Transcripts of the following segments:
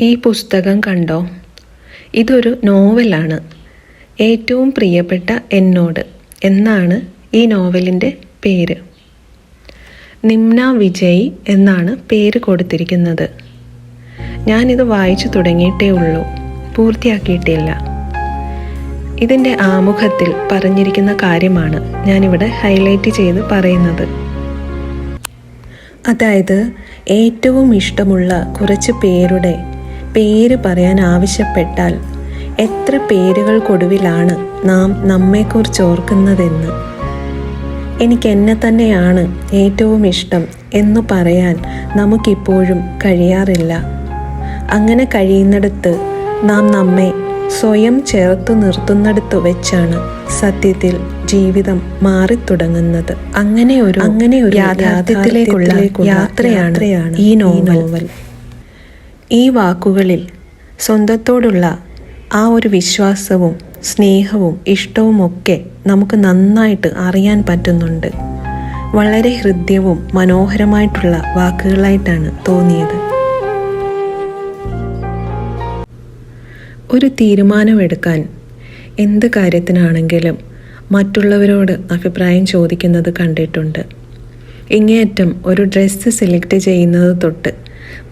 ഈ പുസ്തകം കണ്ടോ? ഇതൊരു നോവലാണ്. ഏറ്റവും പ്രിയപ്പെട്ട എന്നോട് എന്നാണ് ഈ നോവലിന്റെ പേര്? നിംന വിജയ് എന്നാണ് പേര് കൊടുത്തിരിക്കുന്നത്. ഞാനിത് വായിച്ചു തുടങ്ങിയിട്ടേ ഉള്ളൂ. പൂർത്തിയാക്കിയിട്ടില്ല. ഇതിന്റെ ആമുഖത്തിൽ പറഞ്ഞിരിക്കുന്ന കാര്യമാണ് ഞാനിവിടെ ഹൈലൈറ്റ് ചെയ്ത് പറയുന്നത്. അതായത് ഏറ്റവും ഇഷ്ടമുള്ള കുറച്ച് പേരുടെ പേര് പറയാൻ ആവശ്യപ്പെട്ടാൽ എത്ര പേരുകൾക്കൊടുവിലാണ് നാം നമ്മെക്കുറിച്ച് ഓർക്കുന്നതെന്ന്. എനിക്ക് എന്നെ തന്നെയാണ് ഏറ്റവും ഇഷ്ടം എന്ന് പറയാൻ നമുക്കിപ്പോഴും കഴിയാറില്ല. അങ്ങനെ കഴിയുന്നിടത്ത് നാം നമ്മെ സ്വയം ചേർത്ത് നിർത്തുന്നിടത്ത് വെച്ചാണ് സത്യത്തിൽ ജീവിതം മാറി തുടങ്ങുന്നത് അങ്ങനെ ഒരു അങ്ങനെ ഒരു യാഥാർത്ഥ്യത്തിലേക്കുള്ള യാത്രയാണ് ഈ നോവൽ. ഈ വാക്കുകളിൽ സ്വന്തത്തോടുള്ള ആ ഒരു വിശ്വാസവും സ്നേഹവും ഇഷ്ടവും ഒക്കെ നമുക്ക് നന്നായിട്ട് അറിയാൻ പറ്റുന്നുണ്ട്. വളരെ ഹൃദ്യവും മനോഹരമായിട്ടുള്ള വാക്കുകളായിട്ടാണ് തോന്നിയത്. ഒരു തീരുമാനമെടുക്കാൻ എന്ത് കാര്യത്തിനാണെങ്കിലും മറ്റുള്ളവരോട് അഭിപ്രായം ചോദിക്കുന്നത് കണ്ടിട്ടുണ്ട്. ഇങ്ങേയറ്റം ഒരു ഡ്രസ്സ് സെലക്ട് ചെയ്യുന്നത് തൊട്ട്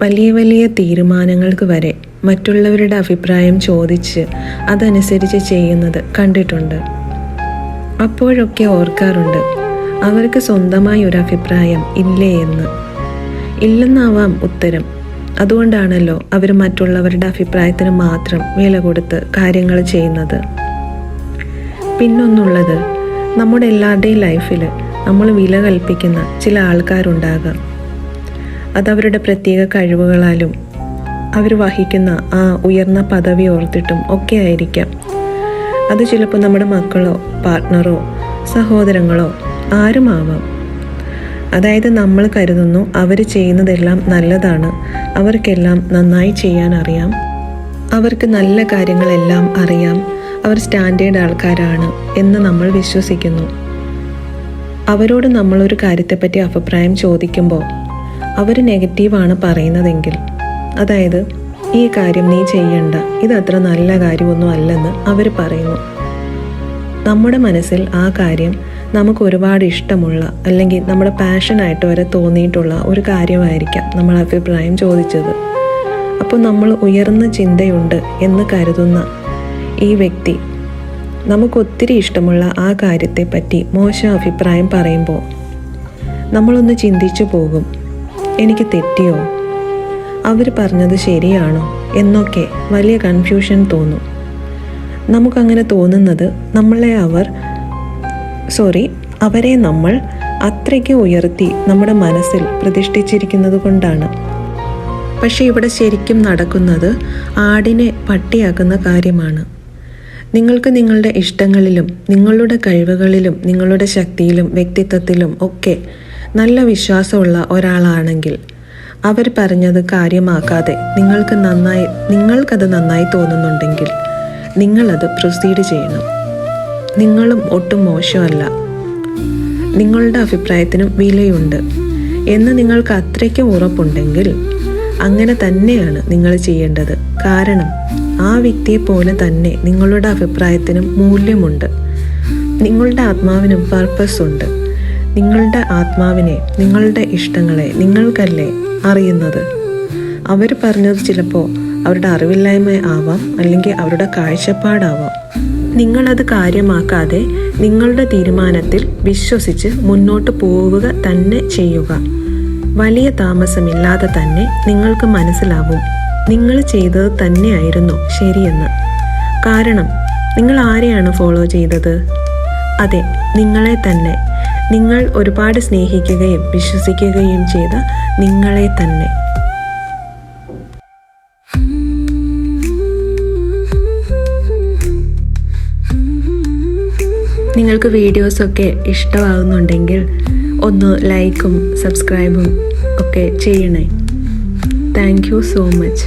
വലിയ വലിയ തീരുമാനങ്ങൾക്ക് വരെ മറ്റുള്ളവരുടെ അഭിപ്രായം ചോദിച്ച് അതനുസരിച്ച് ചെയ്യുന്നത് കണ്ടിട്ടുണ്ട്. അപ്പോഴൊക്കെ ഓർക്കാറുണ്ട് അവർക്ക് സ്വന്തമായി ഒരു അഭിപ്രായം ഇല്ലേ എന്ന്. ഇല്ലെന്നാവാം ഉത്തരം. അതുകൊണ്ടാണല്ലോ അവർ മറ്റുള്ളവരുടെ അഭിപ്രായത്തിന് മാത്രം വില കൊടുത്ത് കാര്യങ്ങൾ ചെയ്യുന്നത്. പിന്നൊന്നുള്ളത് നമ്മുടെ എല്ലാവരുടെയും ലൈഫിൽ നമ്മൾ വില കൽപ്പിക്കുന്ന ചില ആൾക്കാരുണ്ടാകാം. അതവരുടെ പ്രത്യേക കഴിവുകളാലും അവർ വഹിക്കുന്ന ആ ഉയർന്ന പദവി ഓർത്തിട്ടും ഒക്കെ ആയിരിക്കാം. അത് ചിലപ്പോൾ നമ്മുടെ മക്കളോ പാർട്ട്ണറോ സഹോദരങ്ങളോ ആരുമാവാം. അതായത് നമ്മൾ കരുതുന്നു അവർ ചെയ്യുന്നതെല്ലാം നല്ലതാണ്. അവർക്കെല്ലാം നന്നായി ചെയ്യാൻ അറിയാം. അവർക്ക് നല്ല കാര്യങ്ങളെല്ലാം അറിയാം. അവർ സ്റ്റാൻഡേർഡ് ആൾക്കാരാണ് എന്ന് നമ്മൾ വിശ്വസിക്കുന്നു. അവരോട് നമ്മളൊരു കാര്യത്തെപ്പറ്റി അഭിപ്രായം ചോദിക്കുമ്പോൾ അവർ നെഗറ്റീവാണ് പറയുന്നതെങ്കിൽ. അതായത് ഈ കാര്യം നീ ചെയ്യണ്ട. ഇത് അത്ര നല്ല കാര്യമൊന്നും അല്ലെന്ന് അവർ പറയുന്നു. നമ്മുടെ മനസ്സിൽ ആ കാര്യം നമുക്ക് ഒരുപാട് ഇഷ്ടമുള്ള അല്ലെങ്കിൽ നമ്മുടെ പാഷനായിട്ട് വരെ തോന്നിയിട്ടുള്ള ഒരു കാര്യമായിരിക്കാം നമ്മൾ അഭിപ്രായം ചോദിച്ചത്. അപ്പോൾ നമ്മൾ ഉയർന്ന ചിന്തയുണ്ട് എന്ന് കരുതുന്ന ഈ വ്യക്തി നമുക്കൊത്തിരി ഇഷ്ടമുള്ള ആ കാര്യത്തെപ്പറ്റി മോശം അഭിപ്രായം പറയുമ്പോൾ നമ്മളൊന്ന് ചിന്തിച്ചു പോകും. എനിക്ക് തെറ്റിയോ? അവർ പറഞ്ഞത് ശരിയാണോ? എന്നൊക്കെ വലിയ കൺഫ്യൂഷൻ തോന്നും. നമുക്കങ്ങനെ തോന്നുന്നത് നമ്മളെ അവർ സോറി അവരെ നമ്മൾ അത്രയ്ക്ക് ഉയർത്തി നമ്മുടെ മനസ്സിൽ പ്രതിഷ്ഠിച്ചിരിക്കുന്നത് കൊണ്ടാണ്. പക്ഷേ ഇവിടെ ശരിക്കും നടക്കുന്നത് ആടിനെ പട്ടിയാക്കുന്ന കാര്യമാണ്. നിങ്ങൾക്ക് നിങ്ങളുടെ ഇഷ്ടങ്ങളിലും നിങ്ങളുടെ കഴിവുകളിലും നിങ്ങളുടെ ശക്തിയിലും വ്യക്തിത്വത്തിലും ഒക്കെ നല്ല വിശ്വാസമുള്ള ഒരാളാണെങ്കിൽ അവർ പറഞ്ഞത് കാര്യമാക്കാതെ നിങ്ങൾക്ക് നന്നായി നിങ്ങൾക്കത് നന്നായി തോന്നുന്നുണ്ടെങ്കിൽ നിങ്ങളത് പ്രൊസീഡ് ചെയ്യണം. നിങ്ങളും ഒട്ടും മോശമല്ല. നിങ്ങളുടെ അഭിപ്രായത്തിനും വിലയുണ്ട്. എന്ന് നിങ്ങൾക്ക് അത്രയ്ക്കും ഉറപ്പുണ്ടെങ്കിൽ അങ്ങനെ തന്നെയാണ് നിങ്ങൾ ചെയ്യേണ്ടത്. കാരണം ആ വ്യക്തിയെ പോലെ തന്നെ നിങ്ങളുടെ അഭിപ്രായത്തിനും മൂല്യമുണ്ട്. നിങ്ങളുടെ ആത്മാവിനും പർപ്പസ് ഉണ്ട്. നിങ്ങളുടെ ആത്മാവിനെ നിങ്ങളുടെ ഇഷ്ടങ്ങളെ നിങ്ങൾക്കല്ലേ അറിയുന്നത്? അവർ പറഞ്ഞത് ചിലപ്പോൾ അവരുടെ അറിവില്ലായ്മ ആവാം അല്ലെങ്കിൽ അവരുടെ കാഴ്ചപ്പാടാവാം. നിങ്ങളത് കാര്യമാക്കാതെ നിങ്ങളുടെ തീരുമാനത്തിൽ വിശ്വസിച്ച് മുന്നോട്ട് പോവുക തന്നെ ചെയ്യുക. വലിയ താമസമില്ലാതെ തന്നെ നിങ്ങൾക്ക് മനസ്സിലാവും നിങ്ങൾ ചെയ്തത് തന്നെയായിരുന്നു ശരിയെന്ന്. കാരണം നിങ്ങൾ ആരെയാണ് ഫോളോ ചെയ്തത്? അതെ നിങ്ങളെ തന്നെ. നിങ്ങൾ ഒരുപാട് സ്നേഹിക്കുകയും വിശ്വസിക്കുകയും ചെയ്ത നിങ്ങളെ തന്നെ. നിങ്ങൾക്ക് വീഡിയോസൊക്കെ ഇഷ്ടമാകുന്നുണ്ടെങ്കിൽ ഒന്ന് ലൈക്കും സബ്സ്ക്രൈബും ഒക്കെ ചെയ്യണേ. Thank you so much